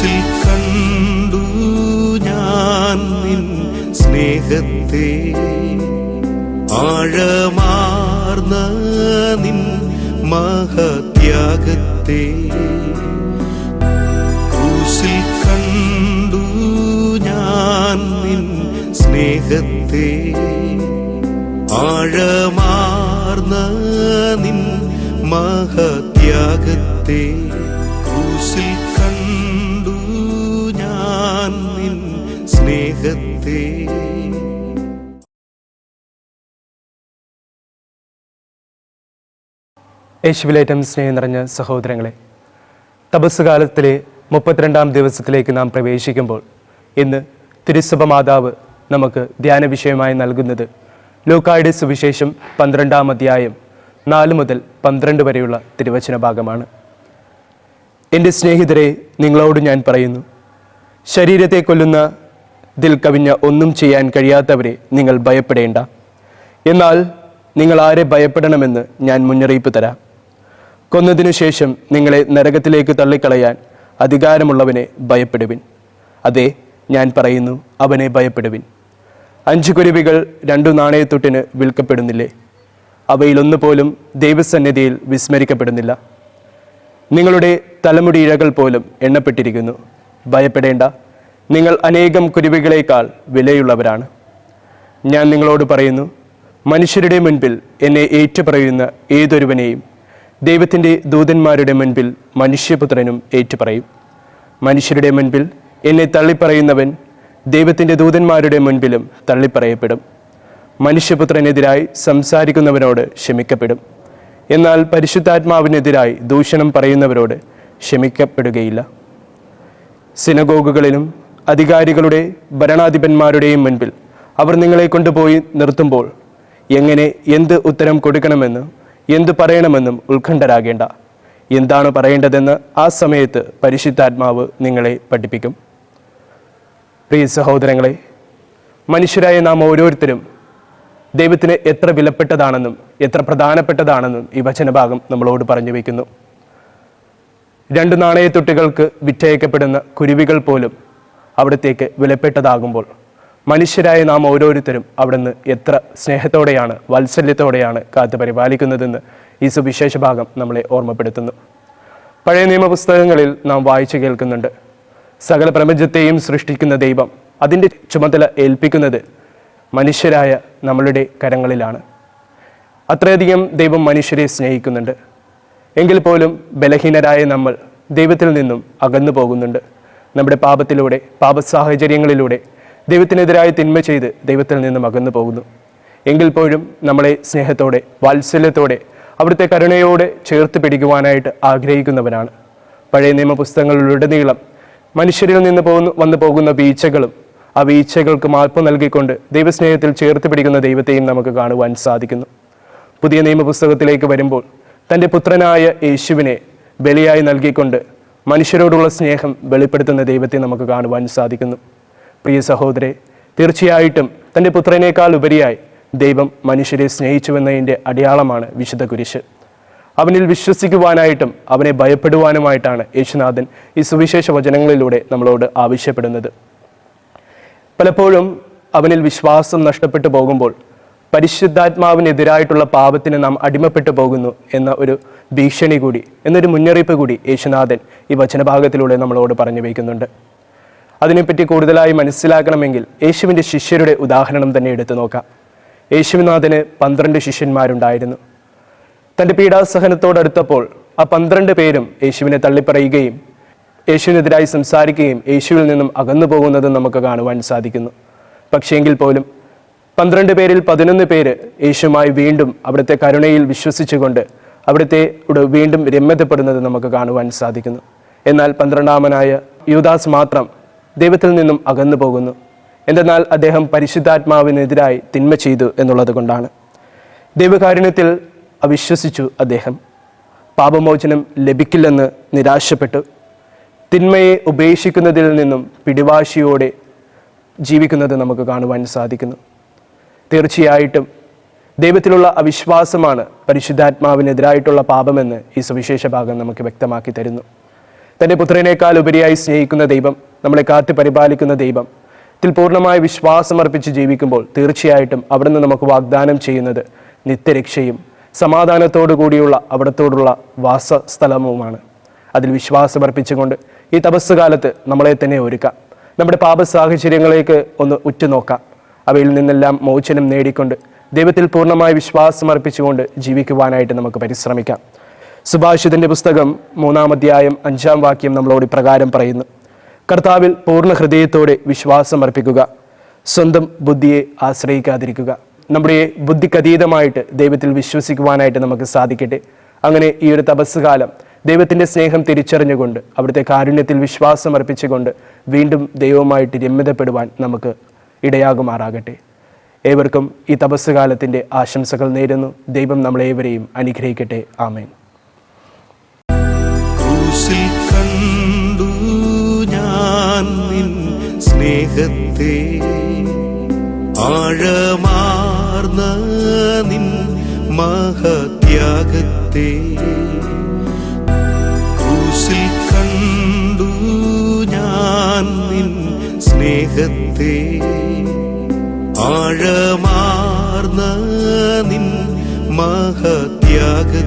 ക്രൂസിൽ കണ്ടു ഞാൻ നിൻ സ്നേഹത്തെ. ആഴമാർന്ന നിൻ മഹത്യാഗത്തെ. ക്രൂസിൽ കണ്ടു ഞാൻ നിൻ സ്നേഹത്തെ. ആഴമാർന്ന നിൻ മഹത്യാഗത്തെ. ക്രൂസിൽ കണ്ടു സ്നേഹത്തെ യേശുവിലേറ്റം സ്നേഹം നിറഞ്ഞ സഹോദരങ്ങളെ തപസ് കാലത്തിലെ മുപ്പത്തിരണ്ടാം ദിവസത്തിലേക്ക് നാം പ്രവേശിക്കുമ്പോൾ ഇന്ന് തിരുസഭ മാതാവ് നമുക്ക് ധ്യാന വിഷയമായി നൽകുന്നത് ലൂക്കായുടെ സുവിശേഷം പന്ത്രണ്ടാം അധ്യായം നാല് മുതൽ പന്ത്രണ്ട് വരെയുള്ള തിരുവചന ഭാഗമാണ്. എന്റെ സ്നേഹിതരെ നിങ്ങളോട് ഞാൻ പറയുന്നു ശരീരത്തെ കൊല്ലുന്ന ഇതിൽ കവിഞ്ഞ ഒന്നും ചെയ്യാൻ കഴിയാത്തവരെ നിങ്ങൾ ഭയപ്പെടേണ്ട. എന്നാൽ നിങ്ങൾ ആരെ ഭയപ്പെടണമെന്ന് ഞാൻ മുന്നറിയിപ്പ് തരാം. കൊന്നതിനു ശേഷം നിങ്ങളെ നരകത്തിലേക്ക് തള്ളിക്കളയാൻ അധികാരമുള്ളവനെ ഭയപ്പെടുവിൻ. അതെ ഞാൻ പറയുന്നു അവനെ ഭയപ്പെടുവിൻ. അഞ്ച് കുരുവികൾ രണ്ടു നാണയത്തൊട്ടിന് വിൽക്കപ്പെടുന്നില്ലേ? അവയിലൊന്നു പോലും ദൈവസന്നിധിയിൽ വിസ്മരിക്കപ്പെടുന്നില്ല. നിങ്ങളുടെ തലമുടി ഇഴകൾ പോലും എണ്ണപ്പെട്ടിരിക്കുന്നു. ഭയപ്പെടേണ്ട. നിങ്ങൾ അനേകം കുരുവികളേക്കാൾ വിലയുള്ളവരാണ്. ഞാൻ നിങ്ങളോട് പറയുന്നു മനുഷ്യരുടെ മുൻപിൽ എന്നെ ഏറ്റുപറയുന്ന ഏതൊരുവനെയും ദൈവത്തിന്റെ ദൂതന്മാരുടെ മുൻപിൽ മനുഷ്യപുത്രനും ഏറ്റുപറയും. മനുഷ്യരുടെ മുൻപിൽ എന്നെ തള്ളിപ്പറയുന്നവൻ ദൈവത്തിന്റെ ദൂതന്മാരുടെ മുൻപിലും തള്ളിപ്പറയപ്പെടും. മനുഷ്യപുത്രനെതിരായി സംസാരിക്കുന്നവനോട് ക്ഷമിക്കപ്പെടും. എന്നാൽ പരിശുദ്ധാത്മാവിനെതിരായി ദൂഷണം പറയുന്നവരോട് ക്ഷമിക്കപ്പെടുകയില്ല. സിനഗോഗുകളിലും അധികാരികളുടെ ഭരണാധിപന്മാരുടെയും മുൻപിൽ അവർ നിങ്ങളെ കൊണ്ടുപോയി നിർത്തുമ്പോൾ എങ്ങനെ എന്ത് ഉത്തരം കൊടുക്കണമെന്നും എന്ത് പറയണമെന്നും ഉത്കണ്ഠരാകേണ്ട. എന്താണ് പറയേണ്ടതെന്ന് ആ സമയത്ത് പരിശുദ്ധാത്മാവ് നിങ്ങളെ പഠിപ്പിക്കും. പ്രിയ സഹോദരങ്ങളെ മനുഷ്യരായ നാം ഓരോരുത്തരും ദൈവത്തിന് എത്ര വിലപ്പെട്ടതാണെന്നും എത്ര പ്രധാനപ്പെട്ടതാണെന്നും ഈ വചനഭാഗം നമ്മളോട് പറഞ്ഞു വയ്ക്കുന്നു. രണ്ട് നാണയത്തൊട്ടികൾക്ക് വിറ്റയക്കപ്പെടുന്ന കുരുവികൾ പോലും അവിടത്തേക്ക് വിലപ്പെട്ടതാകുമ്പോൾ മനുഷ്യരായ നാം ഓരോരുത്തരും അവിടുന്ന് എത്ര സ്നേഹത്തോടെയാണ് വാത്സല്യത്തോടെയാണ് കാത്തു പരിപാലിക്കുന്നതെന്ന് ഈ സുവിശേഷ ഭാഗം നമ്മളെ ഓർമ്മപ്പെടുത്തുന്നു. പഴയ നിയമപുസ്തകങ്ങളിൽ നാം വായിച്ചു കേൾക്കുന്നുണ്ട്. സകല പ്രപഞ്ചത്തെയും സൃഷ്ടിക്കുന്ന ദൈവം അതിന്റെ ചുമതല ഏൽപ്പിക്കുന്നത് മനുഷ്യരായ നമ്മളുടെ കരങ്ങളിലാണ്. അത്രയധികം ദൈവം മനുഷ്യരെ സ്നേഹിക്കുന്നുണ്ട്. എങ്കിൽ പോലും ബലഹീനരായ നമ്മൾ ദൈവത്തിൽ നിന്നും അകന്നു പോകുന്നുണ്ട് നമ്മുടെ പാപത്തിലൂടെ പാപ സാഹചര്യങ്ങളിലൂടെ ദൈവത്തിനെതിരായി തിന്മ ചെയ്ത് ദൈവത്തിൽ നിന്നും അകന്നു പോകുന്നു. എങ്കിൽ പോലും നമ്മളെ സ്നേഹത്തോടെ വാത്സല്യത്തോടെ അവിടുത്തെ കരുണയോടെ ചേർത്ത് പിടിക്കുവാനായിട്ട് ആഗ്രഹിക്കുന്നവനാണ് പഴയ നിയമപുസ്തകങ്ങളിലുടനീളം മനുഷ്യരിൽ നിന്ന് പോകുന്നു വന്നു പോകുന്ന വീഴ്ചകളും ആ വീഴ്ചകൾക്ക് മാപ്പ് നൽകിക്കൊണ്ട് ദൈവസ്നേഹത്തിൽ ചേർത്ത് പിടിക്കുന്ന ദൈവത്തെയും നമുക്ക് കാണുവാൻ സാധിക്കുന്നു. പുതിയ നിയമപുസ്തകത്തിലേക്ക് വരുമ്പോൾ തന്റെ പുത്രനായ യേശുവിനെ ബലിയായി നൽകിക്കൊണ്ട് മനുഷ്യരോടുള്ള സ്നേഹം വെളിപ്പെടുത്തുന്ന ദൈവത്തെ നമുക്ക് കാണുവാൻ സാധിക്കുന്നു. പ്രിയ സഹോദരെ തീർച്ചയായിട്ടും തന്റെ പുത്രനേക്കാൾ ഉപരിയായി ദൈവം മനുഷ്യരെ സ്നേഹിച്ചുവെന്നതിന്റെ അടയാളമാണ് വിശുദ്ധ കുരിശ്. അവനിൽ വിശ്വസിക്കുവാനായിട്ടും അവനെ ഭയപ്പെടുവാനുമായിട്ടാണ് യേശുനാഥൻ ഈ സുവിശേഷ വചനങ്ങളിലൂടെ നമ്മളോട് ആവശ്യപ്പെടുന്നത്. പലപ്പോഴും അവനിൽ വിശ്വാസം നഷ്ടപ്പെട്ടു പോകുമ്പോൾ പരിശുദ്ധാത്മാവിനെതിരായിട്ടുള്ള പാപത്തിന് നാം അടിമപ്പെട്ടു പോകുന്നു എന്ന ഒരു ഭീഷണി കൂടി എന്നൊരു മുന്നറിയിപ്പ് കൂടി യേശുനാഥൻ ഈ വചനഭാഗത്തിലൂടെ നമ്മളോട് പറഞ്ഞു വയ്ക്കുന്നുണ്ട്. അതിനെപ്പറ്റി കൂടുതലായി മനസ്സിലാക്കണമെങ്കിൽ യേശുവിന്റെ ശിഷ്യരുടെ ഉദാഹരണം തന്നെ എടുത്തു നോക്കാം. യേശുനാഥന് പന്ത്രണ്ട് ശിഷ്യന്മാരുണ്ടായിരുന്നു. തന്റെ പീഡാസഹനത്തോടടുത്തപ്പോൾ ആ പന്ത്രണ്ട് പേരും യേശുവിനെ തള്ളിപ്പറയുകയും യേശുവിനെതിരായി സംസാരിക്കുകയും യേശുവിൽ നിന്നും അകന്നു പോകുന്നതും നമുക്ക് കാണുവാൻ സാധിക്കുന്നു. പക്ഷേങ്കിൽ പോലും പന്ത്രണ്ട് പേരിൽ പതിനൊന്ന് പേര് യേശുമായി വീണ്ടും അവിടുത്തെ കരുണയിൽ വിശ്വസിച്ചുകൊണ്ട് അവിടുത്തെ വീണ്ടും രമ്യതപ്പെടുന്നത് നമുക്ക് കാണുവാൻ സാധിക്കുന്നു. എന്നാൽ പന്ത്രണ്ടാമനായ യൂദാസ് മാത്രം ദൈവത്തിൽ നിന്നും അകന്നു പോകുന്നു. എന്തെന്നാൽ അദ്ദേഹം പരിശുദ്ധാത്മാവിനെതിരായി തിന്മ ചെയ്തു എന്നുള്ളത് കൊണ്ടാണ്. ദൈവകാരുണ്യത്തിൽ അവിശ്വസിച്ചു അദ്ദേഹം. പാപമോചനം ലഭിക്കില്ലെന്ന് നിരാശപ്പെട്ടു. തിന്മയെ ഉപേക്ഷിക്കുന്നതിൽ നിന്നും പിടിവാശിയോടെ ജീവിക്കുന്നത് നമുക്ക് കാണുവാൻ സാധിക്കുന്നു. തീർച്ചയായിട്ടും ദൈവത്തിലുള്ള അവിശ്വാസമാണ് പരിശുദ്ധാത്മാവിനെതിരായിട്ടുള്ള പാപമെന്ന് ഈ സുവിശേഷ ഭാഗം നമുക്ക് വ്യക്തമാക്കി തരുന്നു. തന്റെ പുത്രനേക്കാൾ ഉപരിയായി സ്നേഹിക്കുന്ന ദൈവം നമ്മളെ കാത്തു പരിപാലിക്കുന്ന ദൈവം ത്തിൽ പൂർണമായ വിശ്വാസം അർപ്പിച്ച് ജീവിക്കുമ്പോൾ തീർച്ചയായിട്ടും അവിടുന്ന് നമുക്ക് വാഗ്ദാനം ചെയ്യുന്നത് നിത്യരക്ഷയും സമാധാനത്തോടു കൂടിയുള്ള അവിടത്തോടുള്ള വാസസ്ഥലവുമാണ്. അതിൽ വിശ്വാസമർപ്പിച്ചുകൊണ്ട് ഈ തപസ് കാലത്ത് നമ്മളെ തന്നെ ഒരുക്കാം. നമ്മുടെ പാപ സാഹചര്യങ്ങളിലേക്ക് ഒന്ന് ഉറ്റുനോക്കാം. അവയിൽ നിന്നെല്ലാം മോചനം നേടിക്കൊണ്ട് ദൈവത്തിൽ പൂർണമായ വിശ്വാസം അർപ്പിച്ചുകൊണ്ട് ജീവിക്കുവാനായിട്ട് നമുക്ക് പരിശ്രമിക്കാം. സുഭാഷിതന്റെ പുസ്തകം മൂന്നാം അധ്യായം അഞ്ചാം വാക്യം നമ്മളോട് ഇപ്രകാരം പറയുന്നു. കർത്താവിൽ പൂർണ ഹൃദയത്തോടെ വിശ്വാസം അർപ്പിക്കുക സ്വന്തം ബുദ്ധിയെ ആശ്രയിക്കാതിരിക്കുക. നമ്മുടെ ബുദ്ധിക്കതീതമായിട്ട് ദൈവത്തിൽ വിശ്വസിക്കുവാനായിട്ട് നമുക്ക് സാധിക്കട്ടെ. അങ്ങനെ ഈ ഒരു തപസ് കാലം ദൈവത്തിന്റെ സ്നേഹം തിരിച്ചറിഞ്ഞുകൊണ്ട് അവിടുത്തെ കാരുണ്യത്തിൽ വിശ്വാസം അർപ്പിച്ചുകൊണ്ട് വീണ്ടും ദൈവവുമായിട്ട് രമ്യതപ്പെടുവാൻ നമുക്ക് ഇടയാകുമാറാകട്ടെ. ഏവർക്കും ഈ തപസ് കാലത്തിന്റെ ആശംസകൾ നേരുന്നു. ദൈവം നമ്മളേവരെയും അനുഗ്രഹിക്കട്ടെ. ആമേൻ. കണ്ടു സ്നേഹത്തെ. ആഴമാർന്ന മഹത്യാഗത്തെ. ക്രൂസിൽ കണ്ടു ഞാൻ നിൻ സ്നേഹത്തെ. ആഴമാർന്ന നിൻ മഹത്യാഗത്തെ